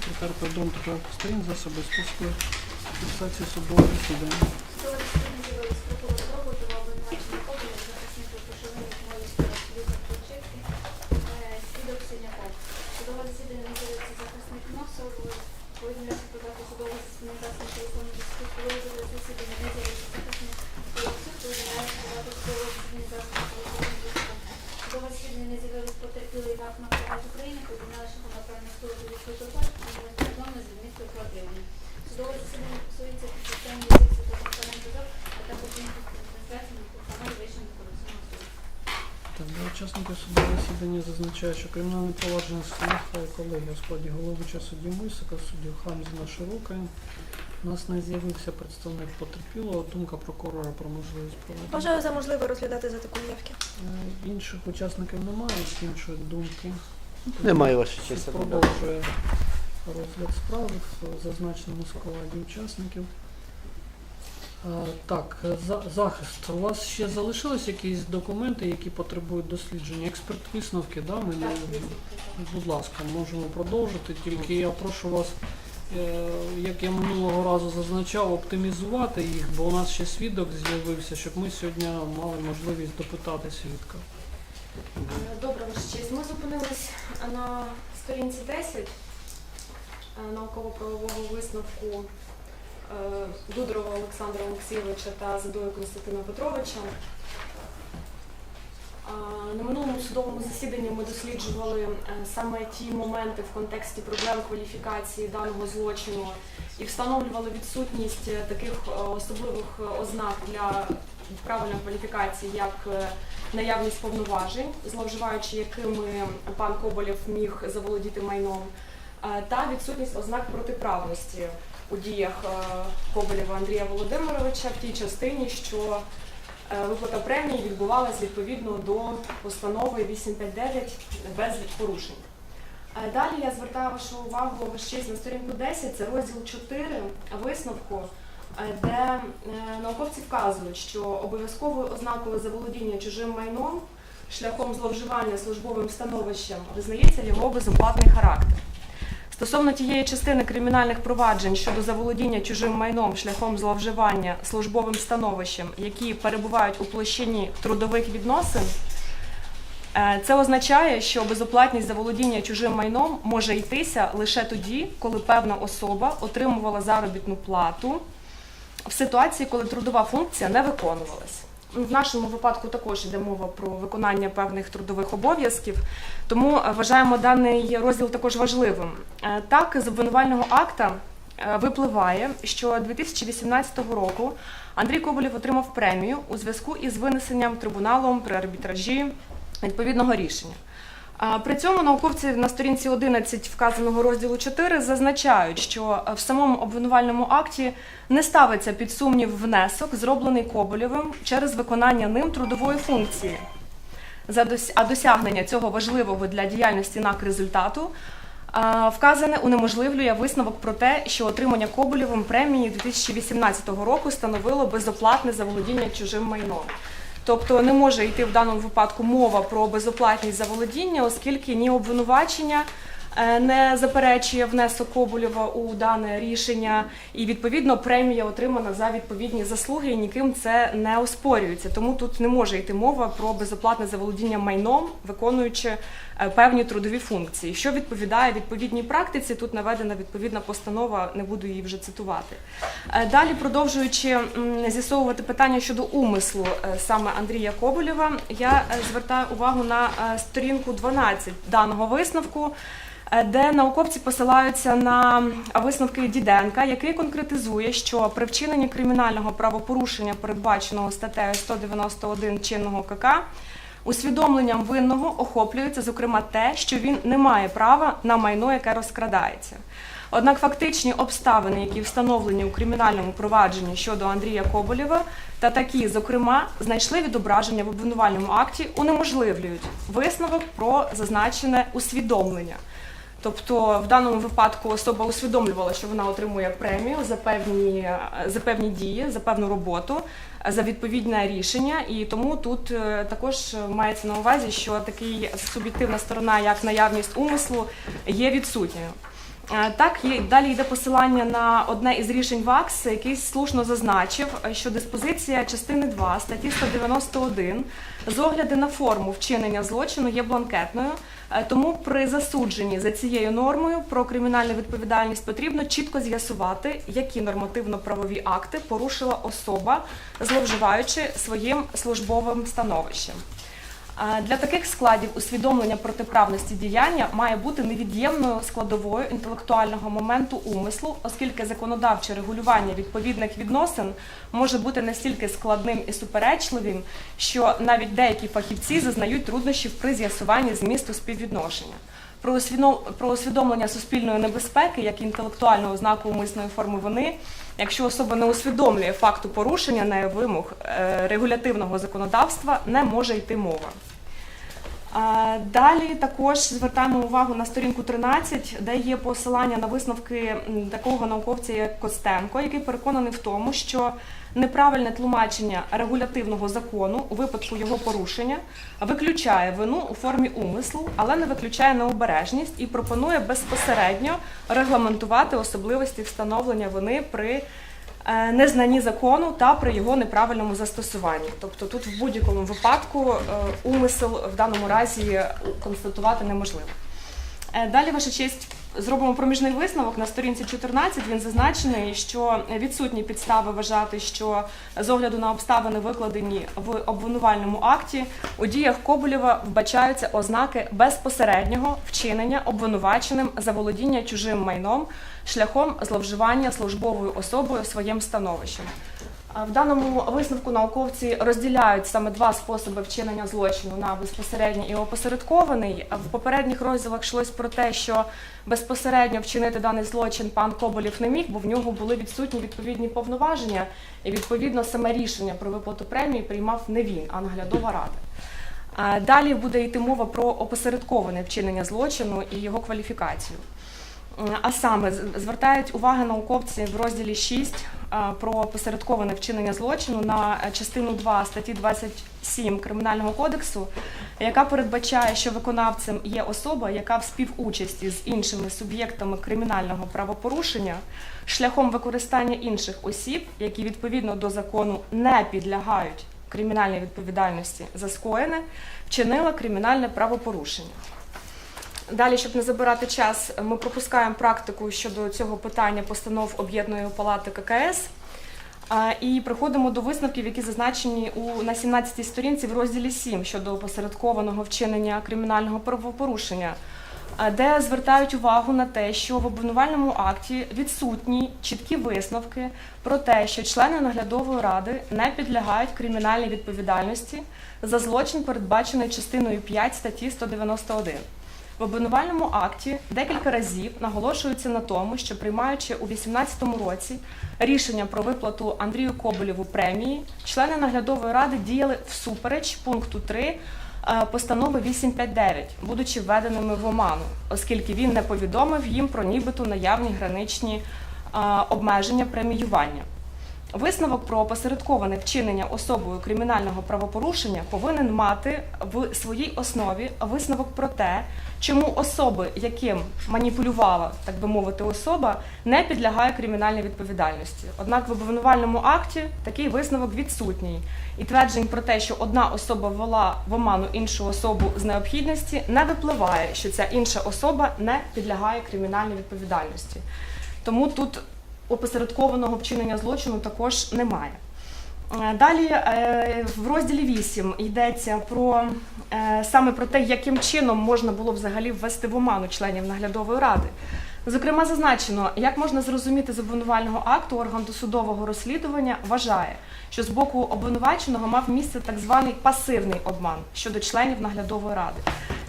секретар повідомив та сторін засоби способи фіксації судового засідання. Судове засідання з'явилось прокурор роботу, обвинувачення Кобеля, захисник Пошовник, Молівська, Люка Ключевський, свідок Синяков. Судове засідання не з'явився захисник Носов, повідомляється про дату судового засідання засобів телефону зв'язку. Судове засідання не з'явився захисник Олексій, повідомляється про дату судового засідання засобів телефону зв'язку. Судове засідання не з'явилось потерпілий ВАК «Нафтогаз України», повідомляє, що направлений хто до військового повідомлення звільнити оплативлення. Засідання стосується а також інших суду. Так, для учасників судового засідання зазначає, що кримінальне провадження слухає колеги у складі головича судді Мисика, судді Хамзіна Широка. У нас не з'явився представник потерпілого. Думка прокурора про можливість проведення. Вважаю за можливе розглядати за таку явки. Е, Інших учасників немає, іншої думки. Немає ваша честь. Продовжує розгляд справи в зазначеному складі учасників. Е, Так, е, за- захист. У вас ще залишились якісь документи, які потребують дослідження? Експерт висновки, да? Ми будь ласка, можемо продовжити. Тільки я прошу вас, е, як я минулого разу зазначав, оптимізувати їх, бо у нас ще свідок з'явився, щоб ми сьогодні мали можливість допитати свідка. Добре, ваша честь. Ми зупинились на сторінці 10 е, науково-правового висновку е, Дудрова Олександра Олексійовича та Задою Константина Петровича. На минулому судовому засіданні ми досліджували е, саме ті моменти в контексті проблем кваліфікації даного злочину і встановлювали відсутність е, таких е, особливих е, ознак для правильної кваліфікації, як е, наявність повноважень, зловживаючи якими пан Коболєв міг заволодіти майном, е, та відсутність ознак протиправності у діях е, Коболєва Андрія Володимировича в тій частині, що е, виплата премії відбувалась відповідно до постанови 859 без порушень. Далі я звертаю вашу увагу честь на сторінку 10, це розділ 4 висновку, е, де науковці вказують, що обов'язковою ознакою заволодіння чужим майном шляхом зловживання службовим становищем визнається його безоплатний характер. Стосовно тієї частини кримінальних проваджень щодо заволодіння чужим майном шляхом зловживання службовим становищем, які перебувають у площині трудових відносин, е, це означає, що безоплатність заволодіння чужим майном може йтися лише тоді, коли певна особа отримувала заробітну плату в ситуації, коли трудова функція не виконувалась. В нашому випадку також йде мова про виконання певних трудових обов'язків, тому е, вважаємо даний розділ також важливим. Е, Так, з обвинувального акта е, випливає, що 2018 року Андрій Коболєв отримав премію у зв'язку із винесенням трибуналом при арбітражі відповідного рішення. При цьому науковці на сторінці 11 вказаного розділу 4 зазначають, що е, в самому обвинувальному акті не ставиться під сумнів внесок, зроблений Коболєвим через виконання ним трудової функції. А досягнення цього важливого для діяльності НАК результату вказане унеможливлює висновок про те, що отримання Коболєвим премії 2018 року становило безоплатне заволодіння чужим майном. Тобто не може йти в даному випадку мова про безоплатність заволодіння, оскільки ні обвинувачення не заперечує внесок Коболєва у дане рішення, і відповідно премія отримана за відповідні заслуги, і ніким це не оспорюється. Тому тут не може йти мова про безоплатне заволодіння майном, виконуючи е, певні трудові функції. Що відповідає відповідній практиці, тут наведена відповідна постанова, не буду її вже цитувати. Е, Далі, продовжуючи з'ясовувати питання щодо умислу е, саме Андрія Коболєва, я е, звертаю увагу на е, сторінку 12 даного висновку. Е, Де науковці посилаються на висновки Діденка, який конкретизує, що при вчиненні кримінального правопорушення, передбаченого статтею 191 чинного КК, усвідомленням винного охоплюється зокрема те, що він не має права на майно, яке розкрадається. Однак фактичні обставини, які встановлені у кримінальному провадженні щодо Андрія Коболєва, та такі, зокрема, знайшли відображення в обвинувальному акті, унеможливлюють висновок про зазначене усвідомлення. Тобто в даному випадку особа усвідомлювала, що вона отримує премію за певні, за певні дії, за певну роботу, за відповідне рішення, і тому тут е, також мається на увазі, що такий суб'єктивна сторона, як наявність умислу, є відсутньою. Е, Так, далі йде посилання на одне із рішень ВАКС, який слушно зазначив, е, що диспозиція частини 2 статті 191 з огляду на форму вчинення злочину є бланкетною. Е, Тому при засудженні за цією нормою про кримінальну відповідальність потрібно чітко з'ясувати, які нормативно-правові акти порушила особа, зловживаючи своїм службовим становищем. Для таких складів усвідомлення протиправності діяння має бути невід'ємною складовою інтелектуального моменту умислу, оскільки законодавче регулювання відповідних відносин може бути настільки складним і суперечливим, що навіть деякі фахівці зазнають труднощів при з'ясуванні змісту співвідношення. Про усвідомлення суспільної небезпеки як інтелектуального знаку умисної форми вини, якщо особа не усвідомлює факту порушення нею вимог е, регулятивного законодавства, не може йти мова. Далі також звертаємо увагу на сторінку 13, де є посилання на висновки такого науковця, як Костенко, який переконаний в тому, що неправильне тлумачення регулятивного закону у випадку його порушення виключає вину у формі умислу, але не виключає необережність і пропонує безпосередньо регламентувати особливості встановлення вини при е, незнанні закону та при його неправильному застосуванні. Тобто тут в будь-якому випадку е, умисел в даному разі констатувати неможливо. Е, Далі, ваша честь, зробимо проміжний висновок на сторінці 14. Він зазначений, що відсутні підстави вважати, що з огляду на обставини, викладені в обвинувальному акті, у діях Коболєва вбачаються ознаки безпосереднього вчинення обвинуваченим заволодіння чужим майном шляхом зловживання службовою особою своїм становищем. В даному висновку науковці розділяють саме два способи вчинення злочину на безпосередній і опосередкований. В попередніх розділах йшлось про те, що безпосередньо вчинити даний злочин пан Коболєв не міг, бо в нього були відсутні відповідні повноваження, і відповідно саме рішення про виплату премії приймав не він, а наглядова рада. Далі буде йти мова про опосередковане вчинення злочину і його кваліфікацію. А саме звертають увагу науковці в розділі 6 а, про посередковане вчинення злочину на е, частину 2 статті 27 Кримінального кодексу, яка передбачає, що виконавцем є особа, яка в співучасті з іншими суб'єктами кримінального правопорушення шляхом використання інших осіб, які відповідно до закону не підлягають кримінальній відповідальності за скоєне, вчинила кримінальне правопорушення. Далі, щоб не забирати час, ми пропускаємо практику щодо цього питання постанов об'єднаної палати ККС. І приходимо до висновків, які зазначені у на 17 сторінці в розділі 7 щодо опосередкованого вчинення кримінального правопорушення, де звертають увагу на те, що в обвинувальному акті відсутні чіткі висновки про те, що члени наглядової ради не підлягають кримінальній відповідальності за злочин, передбачений частиною 5 статті 191. В обвинувальному акті декілька разів наголошується на тому, що приймаючи у 2018 році рішення про виплату Андрію Коболєву премії, члени наглядової ради діяли всупереч пункту 3 е, постанови 859, будучи введеними в оману, оскільки він не повідомив їм про нібито наявні граничні е, обмеження преміювання. Висновок про опосередковане вчинення особою кримінального правопорушення повинен мати в своїй основі висновок про те, чому особи, яким маніпулювала, так би мовити, особа, не підлягає кримінальній відповідальності. Однак в обвинувальному акті такий висновок відсутній. І тверджень про те, що одна особа ввела в оману іншу особу з необхідності, не випливає, що ця інша особа не підлягає кримінальній відповідальності. Тому тут опосередкованого вчинення злочину також немає. Е, Далі е, в розділі 8 йдеться про е, саме про те, яким чином можна було взагалі ввести в оману членів наглядової ради. Зокрема, зазначено, як можна зрозуміти з обвинувального акту, орган досудового розслідування вважає, що з боку обвинуваченого мав місце так званий пасивний обман щодо членів наглядової ради.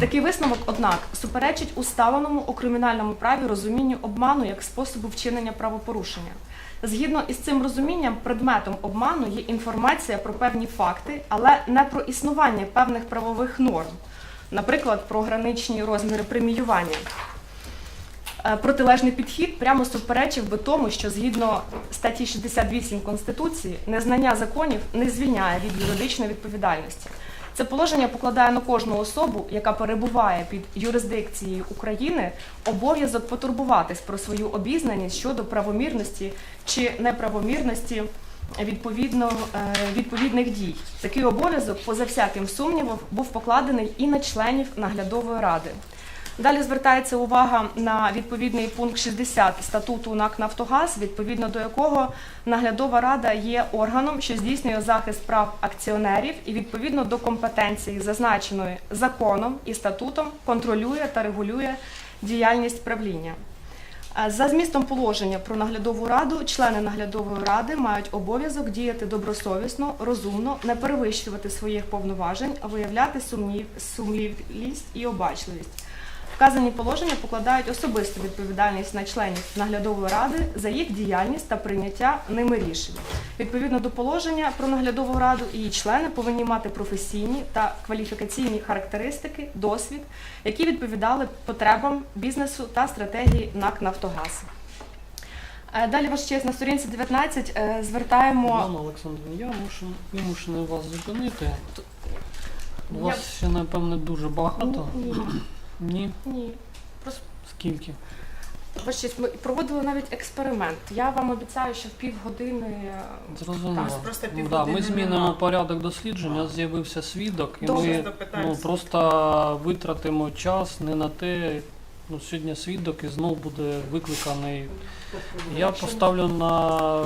Такий висновок, однак, суперечить усталеному у кримінальному праві розумінню обману як способу вчинення правопорушення. Згідно із цим розумінням, предметом обману є інформація про певні факти, але не про існування певних правових норм, наприклад, про граничні розміри преміювання. Е, Протилежний підхід прямо суперечив би тому, що згідно статті 68 Конституції незнання законів не звільняє від юридичної відповідальності. Це положення покладає на кожну особу, яка перебуває під юрисдикцією України, обов'язок потурбуватись про свою обізнаність щодо правомірності чи неправомірності відповідно, е, відповідних дій. Такий обов'язок, поза всяким сумнівом, був покладений і на членів наглядової ради. Далі звертається увага на відповідний пункт 60 статуту НАК Нафтогаз, відповідно до якого наглядова рада є органом, що здійснює захист прав акціонерів і відповідно до компетенції, зазначеної законом і статутом, контролює та регулює діяльність правління. Е, За змістом положення про наглядову раду, члени наглядової ради мають обов'язок діяти добросовісно, розумно, не перевищувати своїх повноважень, виявляти сумнів, сумлівість і обачливість. Вказані положення покладають особисту відповідальність на членів наглядової ради за їх діяльність та прийняття ними рішень. Відповідно до положення про наглядову раду, її члени повинні мати професійні та кваліфікаційні характеристики, досвід, які відповідали потребам бізнесу та стратегії НАК Нафтогаз. Е, Далі, ваш честь, на сторінці 19 е, звертаємо. Івана Олександрівна, я мушу, вимушений вас зупинити. У вас ще, напевне, дуже багато. Ні, Ні? ні. Скільки? Ваш честь, ми проводили навіть експеримент. Я вам обіцяю, що в півгодини е, Зрозуміло. Так, просто Ну, да, півгодини ми змінимо нема. порядок дослідження, з'явився свідок, і Добре. ми ну, просто витратимо час не на те. Ну, сьогодні свідок і знов буде викликаний. Я поставлю на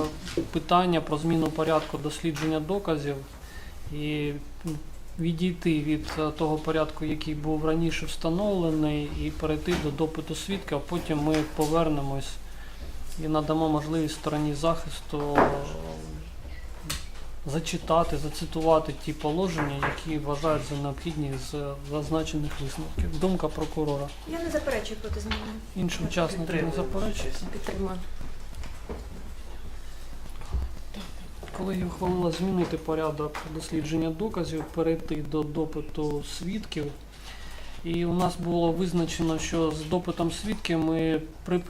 питання про зміну порядку дослідження доказів і м, відійти від е, того порядку, який був раніше встановлений, і перейти до допиту свідка, а потім ми повернемось і надамо можливість стороні захисту е, зачитати, зацитувати ті положення, які вважають за необхідні з зазначених висновків. Думка прокурора. Я не заперечую проти зміни. Інші учасники не заперечують. підтримую. Колеги ухвалила змінити порядок дослідження доказів, перейти до допиту свідків. І у нас було визначено, що з допитом свідків ми при